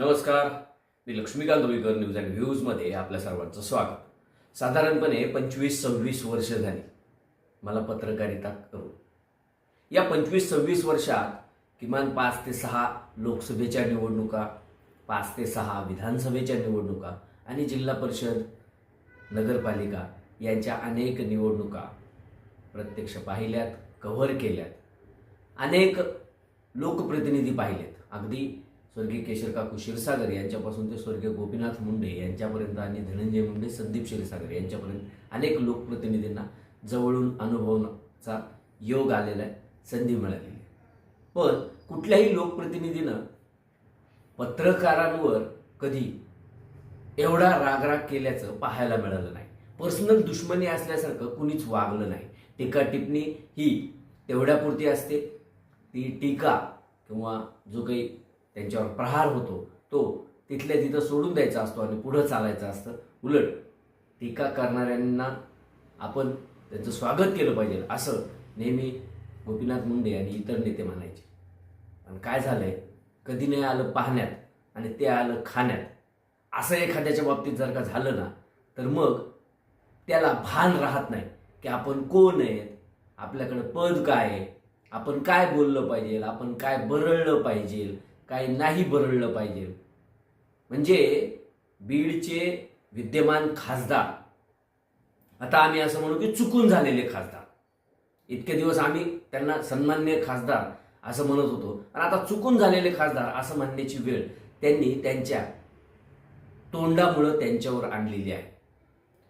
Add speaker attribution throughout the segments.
Speaker 1: नमस्कार. मी Laxmikant Ruikar news and व्ह्यूजमध्ये आपल्या सर्वांचं स्वागत. साधारणपणे पंचवीस सव्वीस वर्ष झाली. मला पत्रकारिता करू. या पंचवीस सव्वीस वर्षात किमान पाच ते सहा लोकसभेच्या निवडणुका पाच ते सहा विधानसभेच्या निवडणुका आणि जिल्हा परिषद नगरपालिका यांच्या अनेक निवडणुका प्रत्यक्ष पाहिल्यात कव्हर केल्यात. अनेक लोकप्रतिनिधी पाहिलेत. अगदी स्वर्गीय केशर काकू क्षीरसागर यांच्यापासून ते स्वर्गीय गोपीनाथ मुंडे यांच्यापर्यंत आणि धनंजय मुंडे संदीप क्षीरसागर यांच्यापर्यंत अनेक लोकप्रतिनिधींना जवळून अनुभवण्याचा योग आलेला आहे संधी मिळालेली आहे. पण कुठल्याही लोकप्रतिनिधीनं पत्रकारांवर कधी एवढा रागराग केल्याचं पाहायला मिळालं नाही. पर्सनल दुश्मनी असल्यासारखं कुणीच वागलं नाही. टीका टिप्पणी ही तेवढ्यापुरती असते. ती टीका किंवा जो काही त्यांच्यावर प्रहार होतो तो तिथल्या तिथं सोडून द्यायचा असतो आणि पुढं चालायचं असतं. उलट टीका करणाऱ्यांना आपण त्यांचं स्वागत केलं पाहिजे असं नेहमी गोपीनाथ मुंडे आणि इतर नेते म्हणायचे. आणि काय झालंय? कधी नाही आलं पाहण्यात आणि ते आलं खाण्यात. असं एखाद्याच्या बाबतीत जर का झालं ना तर मग त्याला भान राहत नाही की आपण कोण आहेत आपल्याकडं पद काय आहे आपण काय बोललं पाहिजे आपण काय बरळलं पाहिजे काय नाही बरळलं पाहिजे. म्हणजे बीडचे विद्यमान खासदार आता आम्ही असं म्हणू की चुकून झालेले खासदार. इतके दिवस आम्ही त्यांना सन्मान्य खासदार असं म्हणत होतो. आणि आता चुकून झालेले खासदार असं म्हणण्याची वेळ त्यांनी त्यांच्या तोंडामुळं त्यांच्यावर आणलेली आहे.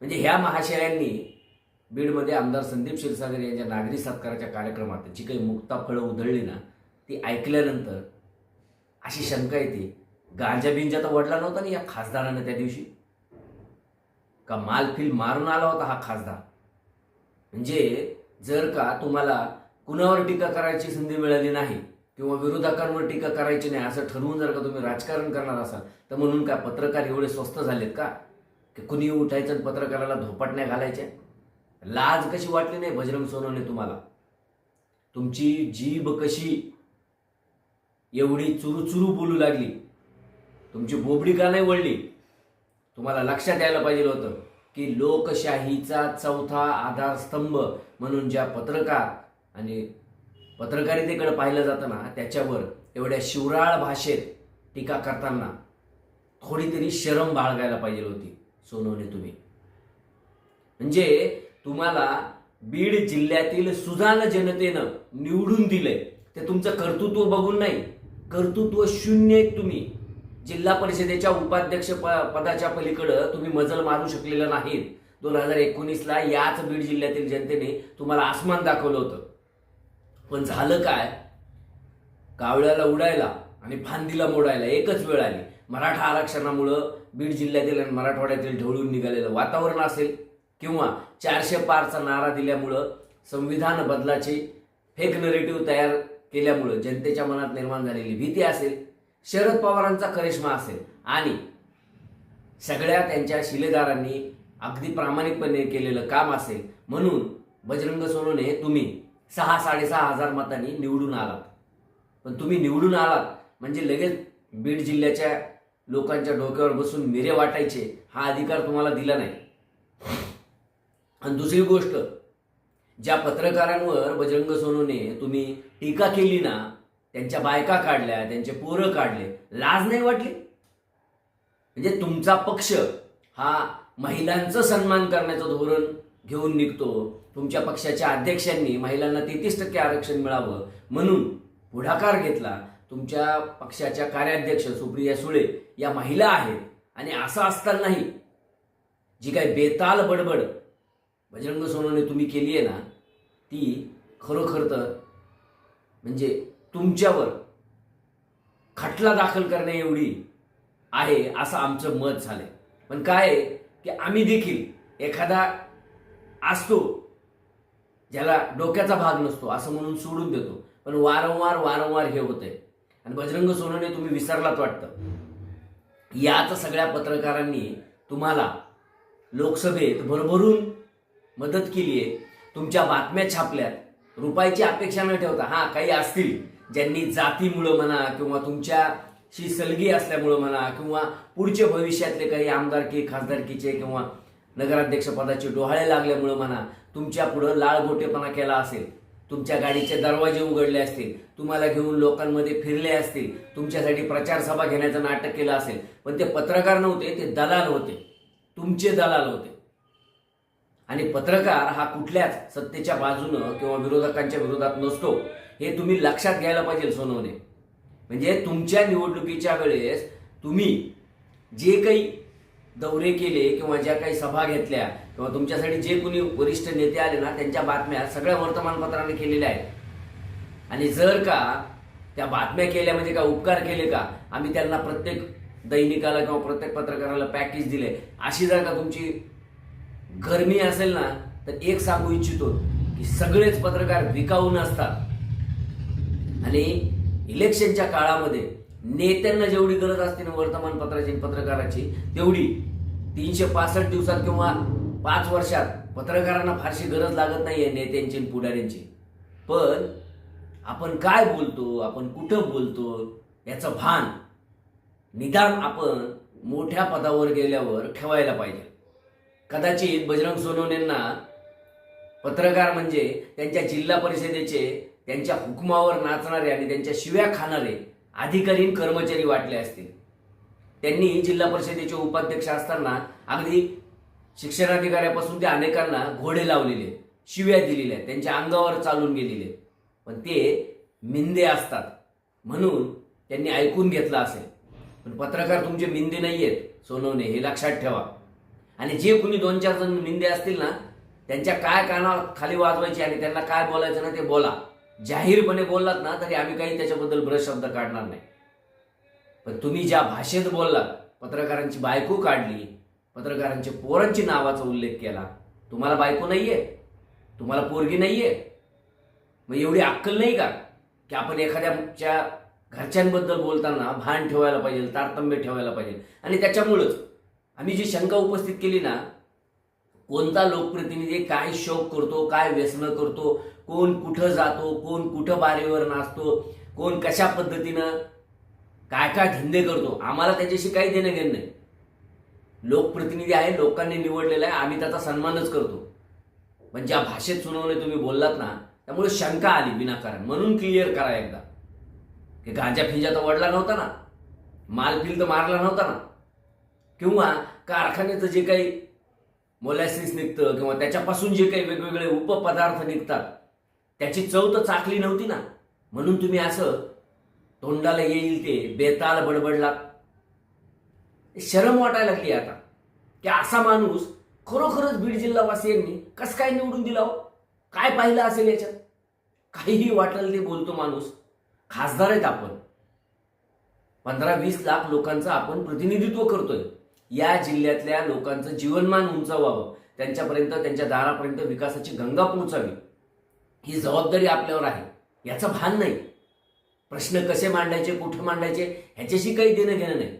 Speaker 1: म्हणजे ह्या महाशयांनी बीडमध्ये आमदार संदीप क्षीरसागर यांच्या नागरी सत्काराच्या कार्यक्रमात जी काही मुक्ता फळं उधळली ना ती ऐकल्यानंतर अशी शंका येते गांजा बिंजा तर वडला नव्हता ना या खासदारानं त्या दिवशी. का मालफिल मारून आला होता हा खासदार. म्हणजे जर का तुम्हाला कुणावर टीका करायची संधी मिळाली नाही किंवा विरोधकांवर टीका करायची नाही असं ठरवून जर का तुम्ही राजकारण करणार असाल तर म्हणून काय पत्रकार एवढे स्वस्त झालेत का? की कुणी उठायचं आणि पत्रकाराला धोपाटण्या घालायच्या? लाज कशी वाटली नाही बजरंग सोनवणे तुम्हाला? तुमची जीभ कशी एवढी चुरू बोलू लागली. तुमची बोबडी का नाही वळली? तुम्हाला लक्षात यायला पाहिजे होतं की लोकशाहीचा चौथा आधारस्तंभ म्हणून ज्या पत्रकार आणि पत्रकारितेकडे पाहिलं जातं ना त्याच्यावर एवढ्या शिवराळ भाषेत टीका करताना थोडी तरी शरम बाळगायला पाहिजे होती सोनवणे तुम्ही. म्हणजे तुम्हाला बीड जिल्ह्यातील सुजान जनतेनं निवडून दिलंय. ते तुमचं कर्तृत्व बघून नाही. कर्तृत्व शून्य एक तुम्ही. जिल्हा परिषदेच्या उपाध्यक्ष प- पदाच्या पलीकडं तुम्ही मजल मारू शकलेलं नाहीत. दोन हजार एकोणीसला याच बीड जिल्ह्यातील जनतेने तुम्हाला आसमान दाखवलं होतं. पण झालं काय? कावळ्याला उडायला आणि फांदीला मोडायला एकच वेळ आली. मराठा आरक्षणामुळं बीड जिल्ह्यातील आणि मराठवाड्यातील ढवळून निघालेलं वातावरण असेल किंवा चारशे पारचा नारा दिल्यामुळं संविधान बदलाची फेक नरेटिव्ह तयार केल्यामुळं जनतेच्या मनात निर्माण झालेली भीती असेल शरद पवारांचा करिश्मा असेल आणि सगळ्या त्यांच्या शिलेदारांनी अगदी प्रामाणिकपणे केलेलं काम असेल म्हणून बजरंग सोनवणे तुम्ही सहा साडेसहा हजार मतांनी निवडून आलात. पण तुम्ही निवडून आलात म्हणजे लगेच बीड जिल्ह्याच्या लोकांच्या डोक्यावर बसून मिरे वाटायचे हा अधिकार तुम्हाला दिला नाही. आणि दुसरी गोष्ट ज्या पत्रकारांवर बजरंग सोनूने तुम्ही टीका केली ना त्यांच्या बायका काढल्या त्यांचे पोरं काढले लाज नाही वाटली? म्हणजे तुमचा पक्ष हा महिलांचं सन्मान करण्याचं धोरण घेऊन निघतो. तुमच्या पक्षाच्या अध्यक्षांनी महिलांना तेहतीस टक्के आरक्षण मिळावं म्हणून पुढाकार घेतला. तुमच्या पक्षाच्या कार्याध्यक्ष सुप्रिया सुळे या महिला आहेत आणि असं असतानाही जी काही बेताल बडबड बजरंग सोनवणे तुम्ही केली आहे ना ती खरोखर तर म्हणजे तुमच्यावर खटला दाखल करणे एवढी आहे असं आमचं मत झालंय. पण काय आहे की आम्ही देखील एखादा असतो ज्याला डोक्याचा भाग नसतो असं म्हणून सोडून देतो. पण वारंवार वारंवार हे होतंय. आणि बजरंग सोनवणे तुम्ही विसरलात वाटतं. याच सगळ्या पत्रकारांनी तुम्हाला लोकसभेत भरभरून मदत केली आहे तुमच्या बातम्या छापल्यात. रुपयाची अपेक्षा न ठेवता हा काही असतील. ज्यांनी जातीमुळं म्हणा किंवा तुमच्याशी सलगी असल्यामुळं म्हणा किंवा पुढचे भविष्यातले काही आमदारकी खासदारकीचे किंवा नगराध्यक्ष पदाचे डोहाळे लागल्यामुळं म्हणा तुमच्या पुढं लाळगोटेपणा केला असेल. तुमच्या गाडीचे दरवाजे उघडले असतील. तुम्हाला घेऊन लोकांमध्ये फिरले असतील. तुमच्यासाठी प्रचार सभा घेण्याचं नाटक केलं असेल. पण ते पत्रकार नव्हते ते दलाल होते. तुमचे दलाल होते. आणि पत्रकार हा कुठल्याच सत्तेच्या बाजूनं किंवा विरोधकांच्या विरोधात नसतो. हे तुम्ही लक्षात घ्यायला पाहिजे सोनवणे. म्हणजे तुमच्या निवडणुकीच्या वेळेस तुम्ही जे काही दौरे केले किंवा ज्या काही सभा घेतल्या किंवा तुमच्यासाठी जे कोणी वरिष्ठ नेते आले ना त्यांच्या बातम्या सगळ्या वर्तमानपत्राने केलेल्या आहेत. आणि जर का त्या बातम्या केल्या म्हणजे का उपकार केले का आम्ही त्यांना प्रत्येक दैनिकाला किंवा प्रत्येक पत्रकाराला पॅकेज दिले अशी जर का तुमची गरमी असेल ना तर एक सांगू इच्छितो की सगळेच पत्रकार विकाऊ नसतात आणि इलेक्शनच्या काळामध्ये नेत्यांना जेवढी गरज असते ना वर्तमानपत्राची पत्रकाराची तेवढी तीनशे पासष्ट दिवसात किंवा पाच वर्षात पत्रकारांना फारशी गरज लागत नाहीये नेत्यांची आणि पुढाऱ्यांची. पण आपण काय बोलतो आपण कुठं बोलतो याचं भान निदान आपण मोठ्या पदावर गेल्यावर ठेवायला पाहिजे. कदाचित बजरंग सोनवणेंना पत्रकार म्हणजे त्यांच्या जिल्हा परिषदेचे त्यांच्या हुकमावर नाचणारे आणि त्यांच्या शिव्या खाणारे अधिकारी कर्मचारी वाटले असतील. त्यांनी जिल्हा परिषदेचे उपाध्यक्ष असताना अगदी शिक्षणाधिकाऱ्यापासून ते अनेकांना घोडे लावलेले शिव्या दिलेल्या त्यांच्या अंगावर चालून गेलेले. पण ते मिंदे असतात म्हणून त्यांनी ऐकून घेतलं असेल. पण पत्रकार तुमचे मिंदे नाही आहेत सोनवणे हे लक्षात ठेवा. आणि जे कुणी दोन चार जण निंदे असतील ना त्यांच्या काय कानावर खाली वाजवायची आणि त्यांना काय बोलायचं ना ते बोला. जाहीरपणे बोललात ना तरी आम्ही काही त्याच्याबद्दल ब्रश शब्द काढणार नाही. पण तुम्ही ज्या भाषेत बोललात पत्रकारांची बायको काढली पत्रकारांच्या पोरांची नावाचा उल्लेख केला तुम्हाला बायको नाही आहे तुम्हाला पोरगी नाही आहे मग एवढी अक्कल नाही का की आपण एखाद्याच्या घरच्यांबद्दल बोलताना भान ठेवायला पाहिजे तारतम्य ठेवायला पाहिजे? आणि त्याच्यामुळंच आम्ही जी शंका उपस्थित केली ना कोणता लोकप्रतिनिधी काय शौक करतो काय व्यसन करतो कोण कुठं जातो कोण कुठं बारीवर नाचतो कोण कशा पद्धतीनं काय काय धंदे करतो आम्हाला त्याच्याशी काही देणं घेणं नाही. लोकप्रतिनिधी आहे लोकांनी निवडलेला आहे आम्ही त्याचा सन्मानच करतो. पण ज्या भाषेत सुनावणे तुम्ही बोललात ना त्यामुळे शंका आली विनाकारण. म्हणून क्लिअर करा एकदा. की गांजा फिंजा तर वडला नव्हता ना. मालफिल तर मारला नव्हता ना. किंवा कारखान्याचं जे काही मोलॅसिस निघतं किंवा त्याच्यापासून जे काही वेगवेगळे उपपदार्थ निघतात त्याची चव तर चाकली नव्हती ना. म्हणून तुम्ही असं तोंडाला येईल ते बेताल बडबडला. शरम वाटायला लागली आता. की असा माणूस खरोखरच बीड जिल्हावासियांनी कसं काय निवडून दिला हो? काय पाहिलं असेल याच्यात? काहीही वाटेल ते बोलतो माणूस. खासदार आहेत आपण. पंधरा वीस लाख लोकांचं आपण प्रतिनिधित्व करतोय. या जिल्ह्यातल्या लोकांचं जीवनमान उंचावावं. त्यांच्यापर्यंत त्यांच्या दारापर्यंत विकासाची गंगा पोहोचावी. ही जबाबदारी आपल्यावर आहे. याचं भान नाही. प्रश्न कसे मांडायचे कुठे मांडायचे ह्याच्याशी काही देणं घेणं नाही.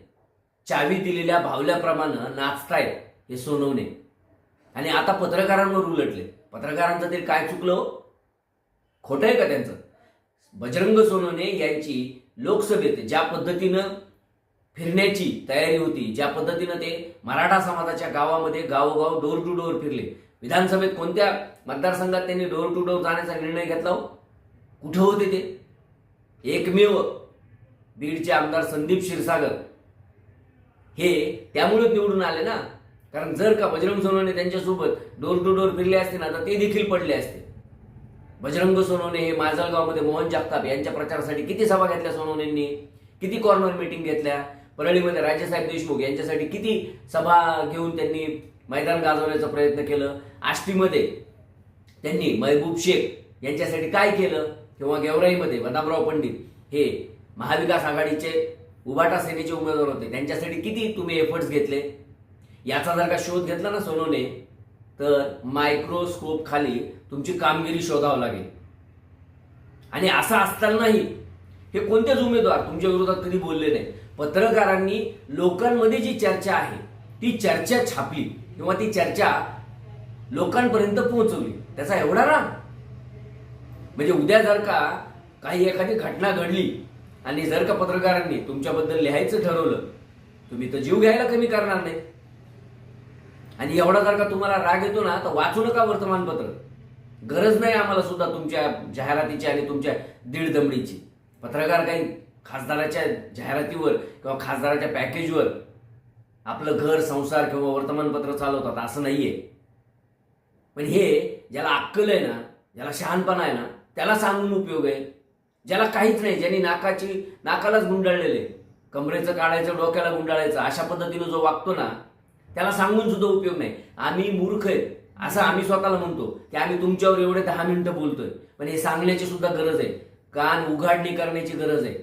Speaker 1: चावी दिलेल्या भावल्याप्रमाणे नाचतायत हे सोनवणे. आणि आता पत्रकारांवर उलटले. पत्रकारांचं तरी काय चुकलं हो? खोटं आहे का त्यांचं? बजरंग सोनवणे यांची लोकसभेत ज्या पद्धतीनं फिरण्याची तयारी होती. ज्या पद्धतीनं ते मराठा समाजाच्या गावामध्ये गावोगाव डोर टू डोर फिरले. विधानसभेत कोणत्या मतदारसंघात त्यांनी डोर टू डोर जाण्याचा निर्णय घेतला हो? कुठं होते ते? एकमेव बीडचे आमदार संदीप क्षीरसागर हे त्यामुळे निवडून आले ना. कारण जर का बजरंग सोनवणे त्यांच्यासोबत डोर टू डोर फिरले असते ना तर ते देखील पडले असते. बजरंग सोनवणे हे माजळगावमध्ये मोहन जगताप यांच्या प्रचारासाठी किती सभा घेतल्या सोनवणेंनी? किती कॉर्नर मिटिंग घेतल्या? परळीमध्ये राजेसाहेब देशमुख यांच्यासाठी किती सभा घेऊन त्यांनी मैदान गाजवण्याचा प्रयत्न केलं? आष्टीमध्ये त्यांनी महबूब शेख यांच्यासाठी काय केलं? किंवा गेवराईमध्ये बदामराव पंडित हे महाविकास आघाडीचे उबाटा सेनेचे उमेदवार होते. त्यांच्यासाठी किती तुम्ही एफर्ट्स घेतले? याचा जर का शोध घेतला ना सोनोने तर मायक्रोस्कोप खाली तुमची कामगिरी शोधावं लागेल. आणि असं असतानाही हे कोणतेच उमेदवार तुमच्या विरोधात कधी बोलले नाही पत्रकारांनी लोकांमध्ये जी चर्चा आहे ती चर्चा छापली किंवा ती चर्चा लोकांपर्यंत पोहोचवली. त्याचा एवढा राग? म्हणजे उद्या जर का काही एखादी घटना घडली आणि जर का पत्रकारांनी तुमच्याबद्दल लिहायचं ठरवलं तुम्ही तर जीव घ्यायला कमी करणार नाही. आणि एवढा जर का तुम्हाला राग येतो ना तर वाचू नका वर्तमानपत्र. गरज नाही आम्हाला सुद्धा तुमच्या जाहिरातीची आणि तुमच्या दीडदमडीची. पत्रकार काही खासदाराच्या जाहिरातीवर किंवा खासदाराच्या पॅकेजवर आपलं घर संसार किंवा वर्तमानपत्र चालवतात असं नाहीये. पण हे ज्याला अक्कल आहे ना ज्याला शहाणपणा आहे ना त्याला सांगून उपयोग आहे. ज्याला काहीच नाही ज्यांनी नाकाची नाकालाच गुंडाळलेले कमरेचं काढायचं डोक्याला गुंडाळायचं अशा पद्धतीनं जो वागतो ना त्याला सांगून सुद्धा उपयोग नाही. आम्ही मूर्ख आहेत असं आम्ही स्वतःला म्हणतो की आम्ही तुमच्यावर एवढे दहा मिनिटं बोलतोय पण हे सांगण्याची सुद्धा गरज आहे. कान उघाडणी करण्याची गरज आहे.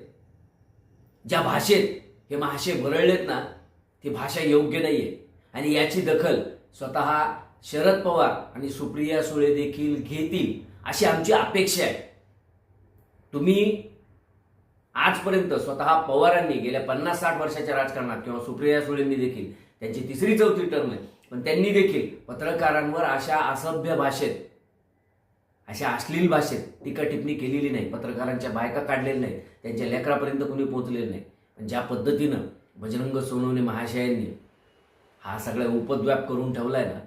Speaker 1: ज्या भाषेत हे महाशय भरळलेत ना ती भाषा योग्य नाही आहे आणि याची दखल स्वतः शरद पवार आणि सुप्रिया सुळे देखील घेतील अशी आमची अपेक्षा आहे. तुम्ही आजपर्यंत स्वतः पवारांनी गेल्या पन्नास साठ वर्षाच्या राजकारणात किंवा सुप्रिया सुळेंनी देखील त्यांची तिसरी चौथी टर्म आहे पण त्यांनी देखील पत्रकारांवर अशा असभ्य भाषेत अशा अश्लील भाषेत टीका टिप्पणी केलेली नाही पत्रकारांच्या बायका काढलेल्या नाहीत त्यांच्या लेकरापर्यंत कोणी पोहोचलेलं नाही. पण ज्या पद्धतीनं बजरंग सोनवणे महाशयांनी हा सगळा उपद्व्याप करून ठेवलाय ना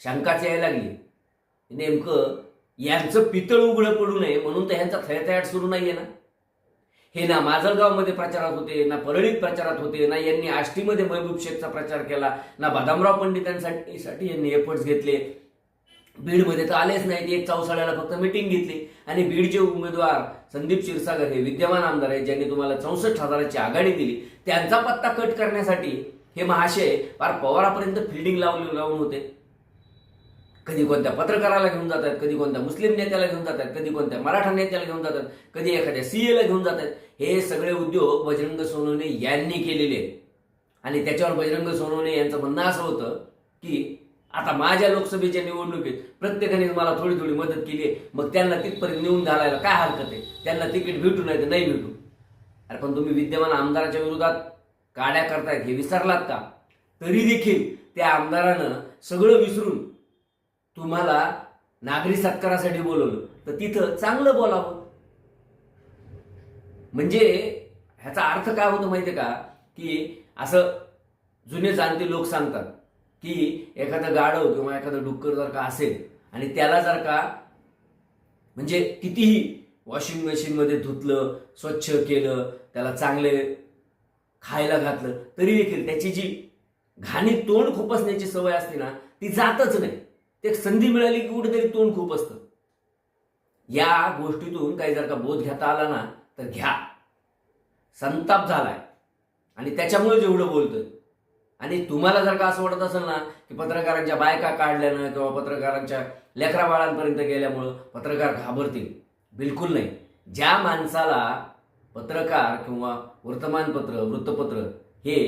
Speaker 1: शंकाच यायला लागली. नेमकं यांचं पितळ उघडं पडू नये म्हणून तर ह्यांचा थयथयाट सुरू नाहीये ना. हे ना माजलगावमध्ये प्रचारात होते ना परळीत प्रचारात होते ना यांनी आष्टीमध्ये महबूब शेखचा प्रचार केला ना बदामराव पंडितांसाठी साठी यांनी एफर्ट्स घेतले बीडमध्ये तर आलेच नाही एक चौसाळ्याला फक्त मिटिंग घेतली. आणि बीडचे उमेदवार संदीप क्षीरसागर हे विद्यमान आमदार आहेत ज्यांनी तुम्हाला चौसष्ट हजाराची आघाडी दिली. त्यांचा पत्ता कट करण्यासाठी हे महाशय फार पवारापर्यंत फिल्डिंग लावून लावून होते. कधी कोणत्या पत्रकाराला घेऊन जातात कधी कोणत्या मुस्लिम नेत्याला घेऊन जातात कधी कोणत्या मराठा नेत्याला घेऊन जातात कधी एखाद्या सीएला घेऊन जातात. हे सगळे उद्योग बजरंग सोनवणे यांनी केलेले आणि त्याच्यावर बजरंग सोनवणे यांचं म्हणणं असं होतं की आता माझ्या लोकसभेच्या निवडणुकीत प्रत्येकाने मला थोडी थोडी मदत केली आहे. मग त्यांना तिथपर्यंत नेऊन घालायला काय हरकत आहे? त्यांना तिकीट भेटू नाही तर नाही भेटू. अरे पण तुम्ही विद्यमान आमदाराच्या विरोधात काड्या करतायत हे विसरलात का? तरी देखील त्या आमदारानं सगळं विसरून तुम्हाला नागरी सत्कारासाठी बोलवलं. तर तिथं चांगलं बोलावं. म्हणजे ह्याचा अर्थ काय होतो माहितीये का? की असं जुने जाणते लोक सांगतात की एखादं गाढव किंवा एखादं डुक्कर जर का असेल आणि त्याला जर का म्हणजे कितीही वॉशिंग मशीनमध्ये धुतलं स्वच्छ केलं त्याला चांगले खायला घातलं तरी देखील त्याची जी घाणी तोंड खुपसण्याची सवय असते ना ती जातच नाही. ते संधी मिळाली की कुठेतरी तोंड खूप असतं. या गोष्टीतून काही जर का बोध घेता आला ना तर घ्या. संताप झालाय. आणि त्याच्यामुळे जेवढं बोलतोय. आणि तुम्हाला जर का असं वाटत असेल ना की पत्रकारांच्या बायका काढल्यानं किंवा पत्रकारांच्या लेकरा बाळांपर्यंत गेल्यामुळं पत्रकार घाबरतील. बिलकुल नाही. ज्या माणसाला पत्रकार किंवा वर्तमानपत्र वृत्तपत्र हे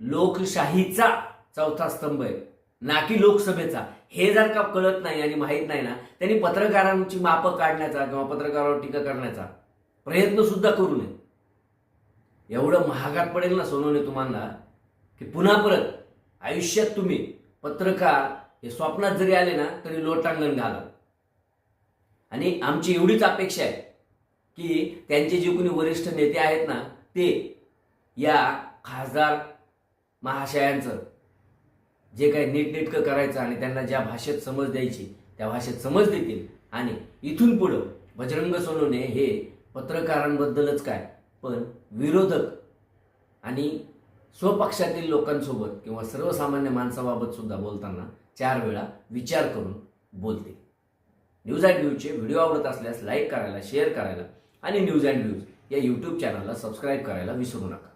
Speaker 1: लोकशाहीचा चौथा स्तंभ आहे ना की लोकसभेचा. हे जर का कळत नाही आणि माहीत नाही ना त्यांनी पत्रकारांची मापं काढण्याचा किंवा पत्रकारावर टीका करण्याचा प्रयत्न सुद्धा करू नये. एवढं महागात पडेल ना सोनवणे तुम्हाला? की पुन्हा परत आयुष्यात तुम्ही पत्रकार हे स्वप्नात जरी आले ना तरी लोटांगण घाला. आणि आमची एवढीच अपेक्षा आहे की त्यांचे जे कोणी वरिष्ठ नेते आहेत ना ते या खासदार महाशयांचं जे काही नीटनेटकं करायचं आणि त्यांना ज्या भाषेत समज द्यायची त्या भाषेत समज देतील. आणि इथून पुढं बजरंग सोनवणे हे पत्रकारांबद्दलच काय पण विरोधक आणि स्वपक्षातील लोकांसोबत किंवा सर्वसामान्य माणसाबाबत सुद्धा बोलताना चार वेळा विचार करून बोलते. न्यूज अँड व्ह्यूजचे व्हिडिओ आवडत असल्यास लाईक करायला शेअर करायला आणि न्यूज अँड व्ह्यूज या यूट्यूब चॅनलला सबस्क्राईब करायला विसरू नका.